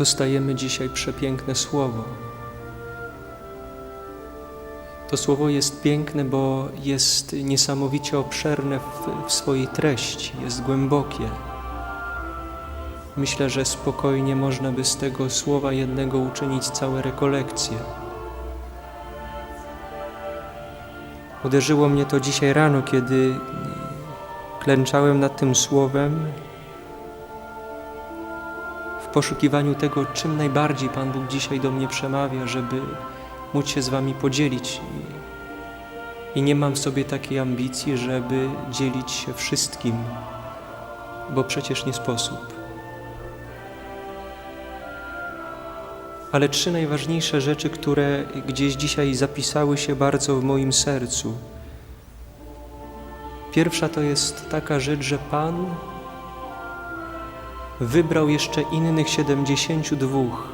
dostajemy dzisiaj przepiękne słowo. To słowo jest piękne, bo jest niesamowicie obszerne w, w swojej treści, jest głębokie. Myślę, że spokojnie można by z tego słowa jednego uczynić całe rekolekcje. Uderzyło mnie to dzisiaj rano, kiedy klęczałem nad tym słowem poszukiwaniu tego, czym najbardziej Pan Bóg dzisiaj do mnie przemawia, żeby móc się z Wami podzielić. I, nie mam w sobie takiej ambicji, żeby dzielić się wszystkim, bo przecież nie sposób. Ale trzy najważniejsze rzeczy, które gdzieś dzisiaj zapisały się bardzo w moim sercu. Pierwsza to jest taka rzecz, że Pan wybrał jeszcze innych siedemdziesięciu dwóch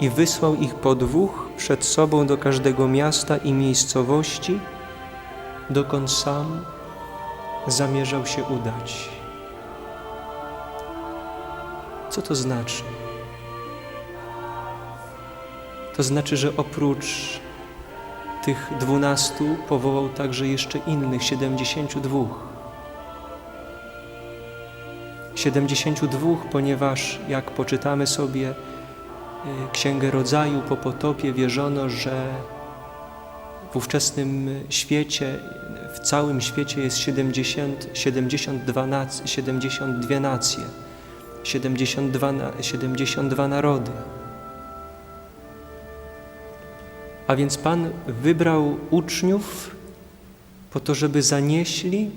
i wysłał ich po dwóch przed sobą do każdego miasta i miejscowości, dokąd sam zamierzał się udać. Co to znaczy? To znaczy, że oprócz tych dwunastu powołał także jeszcze innych siedemdziesięciu dwóch. Siedemdziesięciu dwóch, ponieważ jak poczytamy sobie y, Księgę Rodzaju po potopie, wierzono, że w ówczesnym świecie, w całym świecie jest 70, 72, nac, 72 nacje, 72, na- 72 narody. A więc Pan wybrał uczniów po to, żeby zanieśli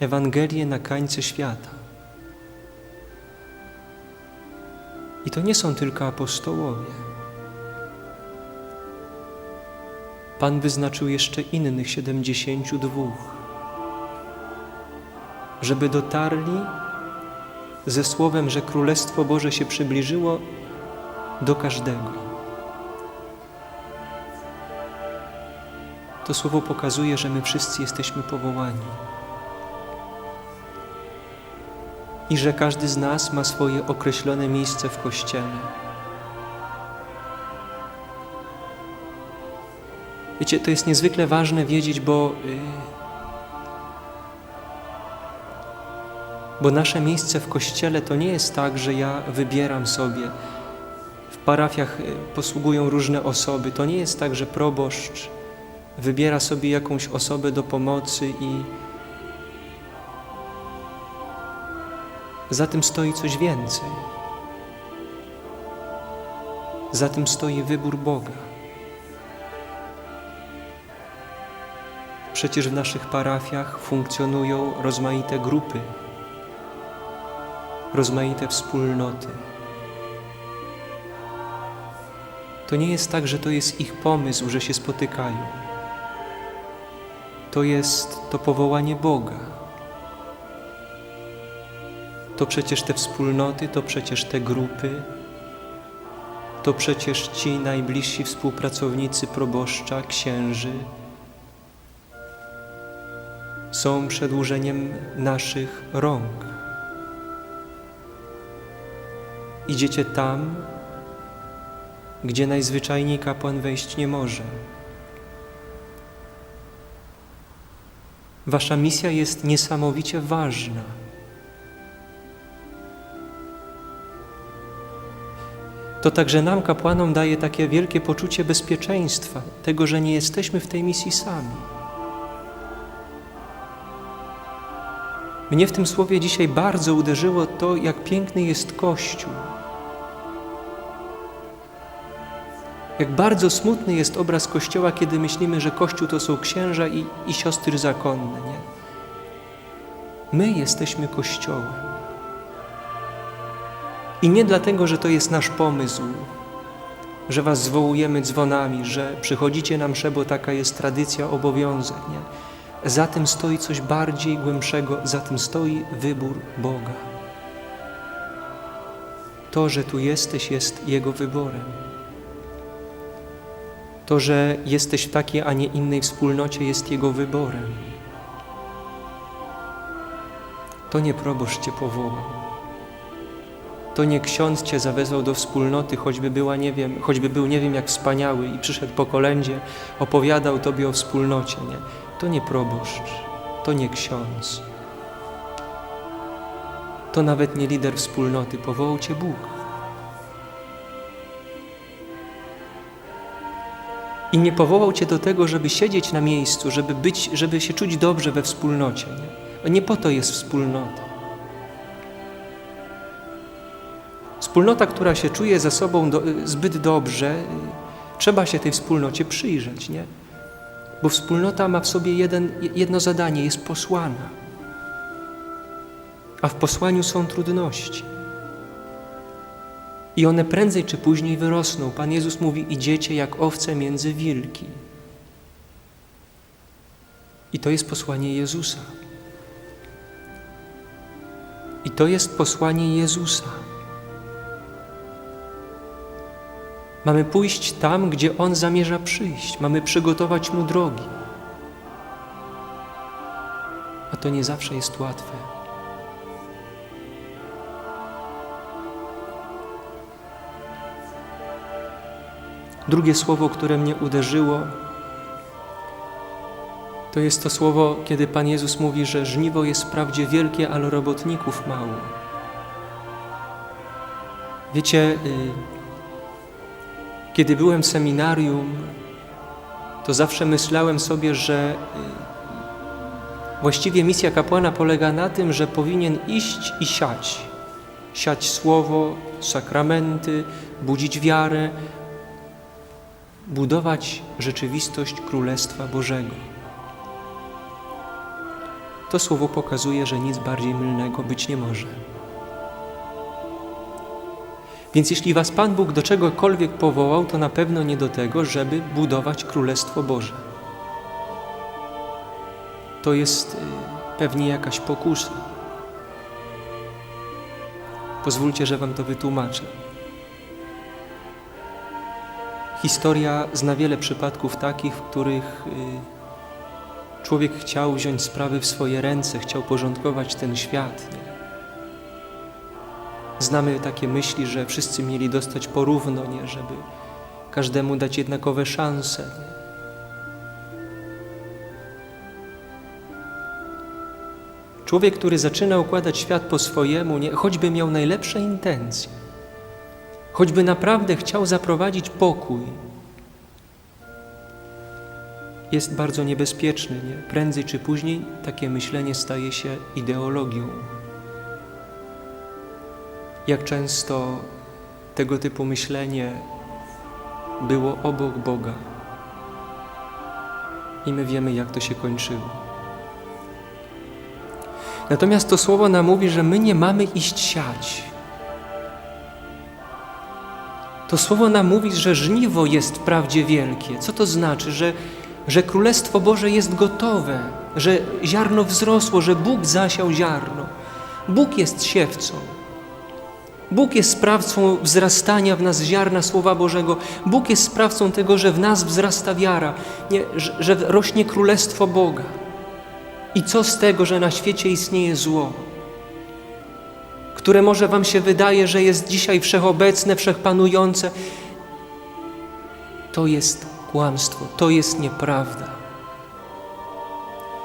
Ewangelię na krańce świata. I to nie są tylko apostołowie. Pan wyznaczył jeszcze innych siedemdziesięciu dwóch, żeby dotarli ze słowem, że Królestwo Boże się przybliżyło do każdego. To słowo pokazuje, że my wszyscy jesteśmy powołani. I że każdy z nas ma swoje określone miejsce w Kościele. Wiecie, to jest niezwykle ważne wiedzieć, bo, yy, bo nasze miejsce w Kościele to nie jest tak, że ja wybieram sobie. W parafiach yy, posługują różne osoby. To nie jest tak, że proboszcz wybiera sobie jakąś osobę do pomocy i za tym stoi coś więcej. Za tym stoi wybór Boga. Przecież w naszych parafiach funkcjonują rozmaite grupy, rozmaite wspólnoty. To nie jest tak, że to jest ich pomysł, że się spotykają to jest to powołanie Boga. To przecież te wspólnoty, to przecież te grupy, to przecież ci najbliżsi współpracownicy proboszcza, księży są przedłużeniem naszych rąk. Idziecie tam, gdzie najzwyczajniej kapłan wejść nie może. Wasza misja jest niesamowicie ważna. To także nam, kapłanom, daje takie wielkie poczucie bezpieczeństwa, tego, że nie jesteśmy w tej misji sami. Mnie w tym słowie dzisiaj bardzo uderzyło to, jak piękny jest Kościół. Jak bardzo smutny jest obraz Kościoła, kiedy myślimy, że Kościół to są księża i, i siostry zakonne. Nie? My jesteśmy Kościołem. I nie dlatego, że to jest nasz pomysł, że Was zwołujemy dzwonami, że przychodzicie na msze, bo taka jest tradycja, obowiązek. Nie? Za tym stoi coś bardziej głębszego, za tym stoi wybór Boga. To, że tu jesteś, jest Jego wyborem. To, że jesteś w takiej, a nie innej wspólnocie, jest Jego wyborem. To nie proboszcz Cię powołał. To nie ksiądz cię zawezwał do wspólnoty, choćby była, nie wiem, choćby był nie wiem jak wspaniały i przyszedł po kolędzie, opowiadał tobie o wspólnocie, nie? To nie proboszcz, to nie ksiądz. To nawet nie lider wspólnoty, powołał cię Bóg. I nie powołał cię do tego, żeby siedzieć na miejscu, żeby być, żeby się czuć dobrze we wspólnocie. Nie, nie po to jest wspólnota. Wspólnota, która się czuje ze sobą do, zbyt dobrze, y, trzeba się tej wspólnocie przyjrzeć, nie? Bo wspólnota ma w sobie jeden, jedno zadanie, jest posłana. A w posłaniu są trudności. I one prędzej czy później wyrosną. Pan Jezus mówi: Idziecie jak owce między wilki. I to jest posłanie Jezusa. I to jest posłanie Jezusa. Mamy pójść tam, gdzie On zamierza przyjść. Mamy przygotować Mu drogi. A to nie zawsze jest łatwe. Drugie słowo, które mnie uderzyło, to jest to słowo, kiedy Pan Jezus mówi, że żniwo jest wprawdzie wielkie, ale robotników mało. Wiecie, y, kiedy byłem w seminarium, to zawsze myślałem sobie, że y, właściwie misja kapłana polega na tym, że powinien iść i siać. Siać słowo, sakramenty, budzić wiarę, budować rzeczywistość Królestwa Bożego. To słowo pokazuje, że nic bardziej mylnego być nie może. Więc jeśli Was Pan Bóg do czegokolwiek powołał, to na pewno nie do tego, żeby budować Królestwo Boże. To jest y, pewnie jakaś pokusa. Pozwólcie, że Wam to wytłumaczę. Historia zna wiele przypadków takich, w których y, człowiek chciał wziąć sprawy w swoje ręce, chciał porządkować ten świat. Znamy takie myśli, że wszyscy mieli dostać porówno, nie? żeby każdemu dać jednakowe szanse. Człowiek, który zaczyna układać świat po swojemu, nie? choćby miał najlepsze intencje, choćby naprawdę chciał zaprowadzić pokój, jest bardzo niebezpieczny. Nie? Prędzej czy później takie myślenie staje się ideologią. Jak często tego typu myślenie było obok Boga. I my wiemy, jak to się kończyło. Natomiast to słowo nam mówi, że my nie mamy iść siać. To słowo nam mówi, że żniwo jest wprawdzie wielkie. Co to znaczy? Że, że Królestwo Boże jest gotowe, że ziarno wzrosło, że Bóg zasiał ziarno. Bóg jest siewcą. Bóg jest sprawcą wzrastania w nas ziarna Słowa Bożego. Bóg jest sprawcą tego, że w nas wzrasta wiara, nie, że, że rośnie Królestwo Boga. I co z tego, że na świecie istnieje zło, które może Wam się wydaje, że jest dzisiaj wszechobecne, wszechpanujące? To jest kłamstwo, to jest nieprawda.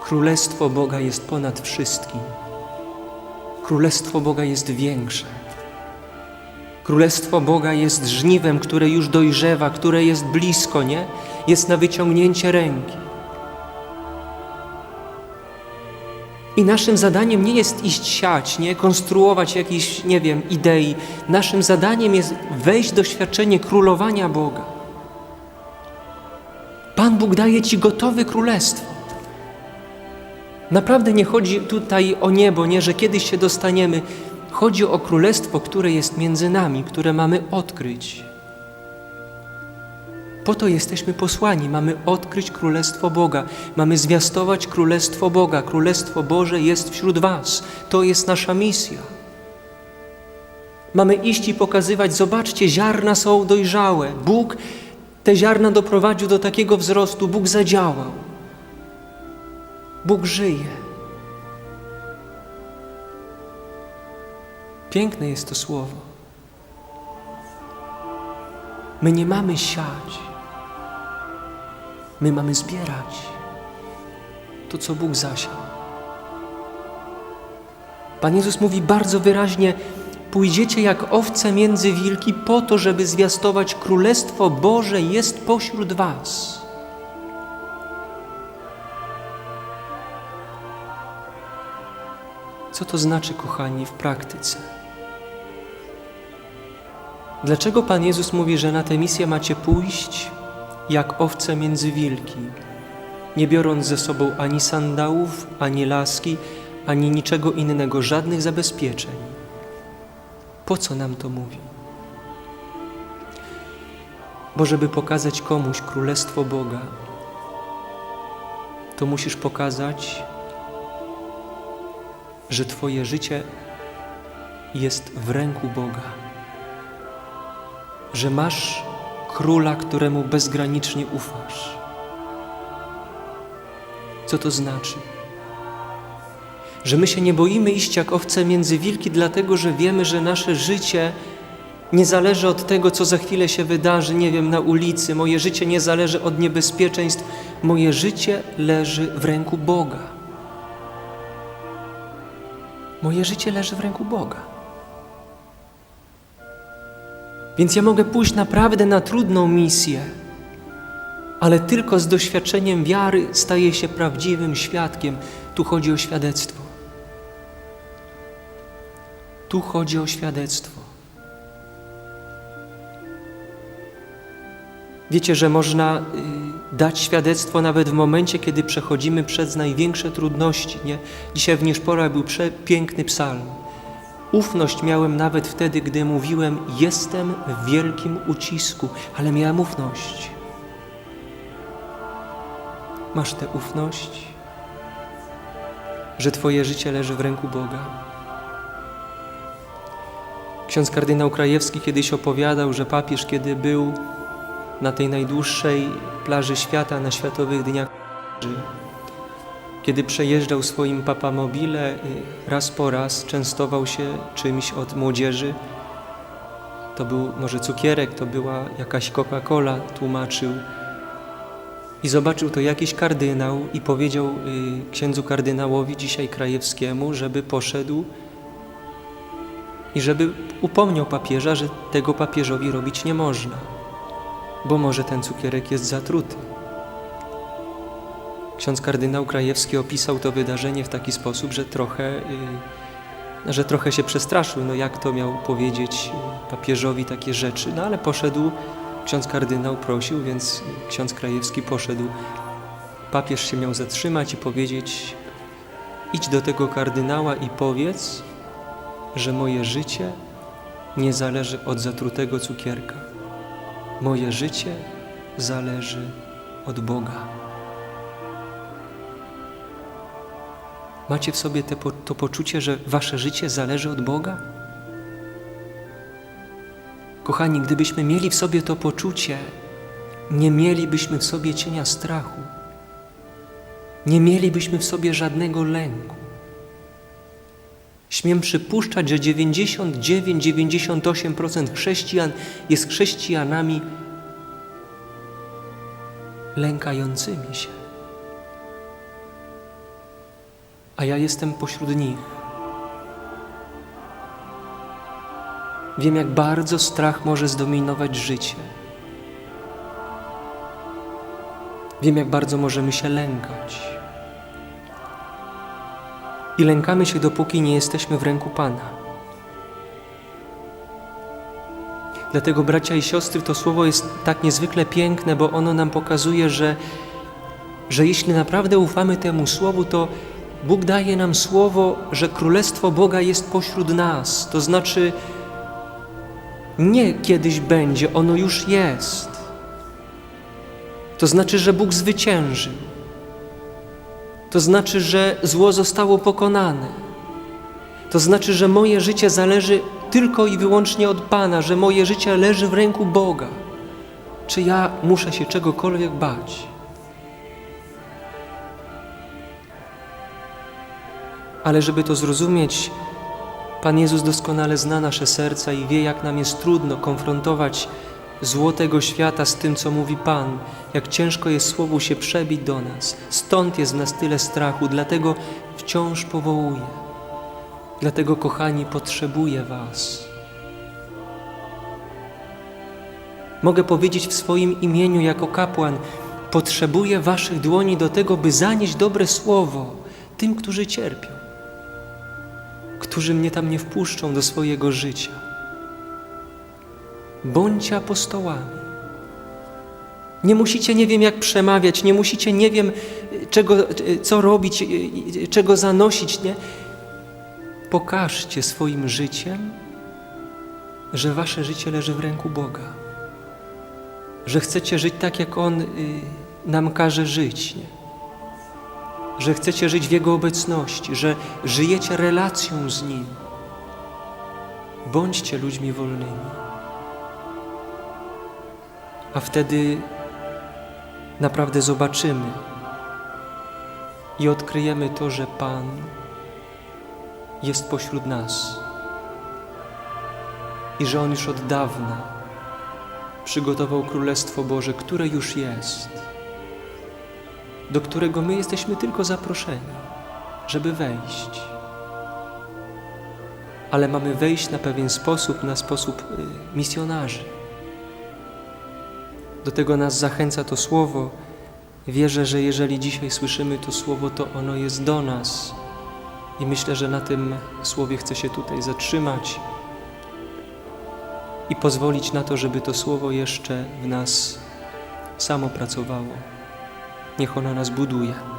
Królestwo Boga jest ponad wszystkim. Królestwo Boga jest większe. Królestwo Boga jest żniwem, które już dojrzewa, które jest blisko, nie? Jest na wyciągnięcie ręki. I naszym zadaniem nie jest iść siać, nie konstruować jakichś, nie wiem, idei. Naszym zadaniem jest wejść w doświadczenie królowania Boga. Pan Bóg daje Ci gotowe królestwo. Naprawdę nie chodzi tutaj o niebo, nie, że kiedyś się dostaniemy. Chodzi o królestwo, które jest między nami, które mamy odkryć. Po to jesteśmy posłani. Mamy odkryć Królestwo Boga. Mamy zwiastować Królestwo Boga. Królestwo Boże jest wśród Was. To jest nasza misja. Mamy iść i pokazywać, zobaczcie, ziarna są dojrzałe. Bóg te ziarna doprowadził do takiego wzrostu. Bóg zadziałał. Bóg żyje. Piękne jest to słowo. My nie mamy siać. My mamy zbierać to, co Bóg zasiał. Pan Jezus mówi bardzo wyraźnie: Pójdziecie jak owce między wilki po to, żeby zwiastować Królestwo Boże jest pośród Was. Co to znaczy, kochani, w praktyce? Dlaczego Pan Jezus mówi, że na tę misję macie pójść jak owce między wilki, nie biorąc ze sobą ani sandałów, ani laski, ani niczego innego, żadnych zabezpieczeń? Po co nam to mówi? Bo żeby pokazać komuś Królestwo Boga, to musisz pokazać, że Twoje życie jest w ręku Boga, że masz króla, któremu bezgranicznie ufasz. Co to znaczy? Że my się nie boimy iść jak owce między wilki, dlatego że wiemy, że nasze życie nie zależy od tego, co za chwilę się wydarzy, nie wiem, na ulicy. Moje życie nie zależy od niebezpieczeństw. Moje życie leży w ręku Boga. Moje życie leży w ręku Boga. Więc ja mogę pójść naprawdę na trudną misję, ale tylko z doświadczeniem wiary staję się prawdziwym świadkiem. Tu chodzi o świadectwo. Tu chodzi o świadectwo. Wiecie, że można y, dać świadectwo nawet w momencie, kiedy przechodzimy przez największe trudności. Nie? Dzisiaj w Nieszpora był przepiękny psalm. Ufność miałem nawet wtedy, gdy mówiłem: Jestem w wielkim ucisku, ale miałem ufność. Masz tę ufność, że Twoje życie leży w ręku Boga. Ksiądz kardynał Krajewski kiedyś opowiadał, że papież, kiedy był na tej najdłuższej plaży świata, na Światowych Dniach kiedy przejeżdżał swoim papamobile, raz po raz częstował się czymś od młodzieży. To był może cukierek, to była jakaś Coca-Cola, tłumaczył. I zobaczył to jakiś kardynał i powiedział y, księdzu kardynałowi, dzisiaj krajewskiemu, żeby poszedł i żeby upomniał papieża, że tego papieżowi robić nie można, bo może ten cukierek jest zatruty. Ksiądz kardynał Krajewski opisał to wydarzenie w taki sposób, że trochę, yy, że trochę się przestraszył. No jak to miał powiedzieć papieżowi takie rzeczy? No ale poszedł, ksiądz kardynał prosił, więc ksiądz Krajewski poszedł. Papież się miał zatrzymać i powiedzieć: Idź do tego kardynała i powiedz, że moje życie nie zależy od zatrutego cukierka. Moje życie zależy od Boga. Macie w sobie te, to poczucie, że wasze życie zależy od Boga? Kochani, gdybyśmy mieli w sobie to poczucie, nie mielibyśmy w sobie cienia strachu, nie mielibyśmy w sobie żadnego lęku. Śmiem przypuszczać, że 99-98% chrześcijan jest chrześcijanami lękającymi się a ja jestem pośród nich. Wiem, jak bardzo strach może zdominować życie. Wiem, jak bardzo możemy się lękać. I lękamy się, dopóki nie jesteśmy w ręku Pana. Dlatego, bracia i siostry, to słowo jest tak niezwykle piękne, bo ono nam pokazuje, że, że jeśli naprawdę ufamy temu słowu, to Bóg daje nam słowo, że Królestwo Boga jest pośród nas. To znaczy, nie kiedyś będzie, ono już jest. To znaczy, że Bóg zwyciężył. To znaczy, że zło zostało pokonane. To znaczy, że moje życie zależy tylko i wyłącznie od Pana, że moje życie leży w ręku Boga. Czy ja muszę się czegokolwiek bać? Ale żeby to zrozumieć, Pan Jezus doskonale zna nasze serca i wie, jak nam jest trudno konfrontować zło tego świata z tym, co mówi Pan, jak ciężko jest Słowu się przebić do nas. Stąd jest w nas tyle strachu, dlatego wciąż powołuję. Dlatego, kochani, potrzebuję Was. Mogę powiedzieć w swoim imieniu jako kapłan, potrzebuję Waszych dłoni do tego, by zanieść dobre słowo tym, którzy cierpią, którzy mnie tam nie wpuszczą do swojego życia. Bądźcie apostołami. Nie musicie nie wiem jak przemawiać, nie musicie nie wiem czego, co robić, czego zanosić, nie? Pokażcie swoim życiem, że wasze życie leży w ręku Boga. Że chcecie żyć tak, jak On y, nam każe żyć, nie? Że chcecie żyć w Jego obecności, że żyjecie relacją z Nim. Bądźcie ludźmi wolnymi. A wtedy naprawdę zobaczymy i odkryjemy to, że Pan jest pośród nas i że On już od dawna przygotował Królestwo Boże, które już jest, do którego my jesteśmy tylko zaproszeni, żeby wejść. Ale mamy wejść na pewien sposób, na sposób y, misjonarzy. Do tego nas zachęca to słowo. Wierzę, że jeżeli dzisiaj słyszymy to słowo, to ono jest do nas. I myślę, że na tym słowie chcę się tutaj zatrzymać i pozwolić na to, żeby to słowo jeszcze w nas samo pracowało. Niech ono nas buduje.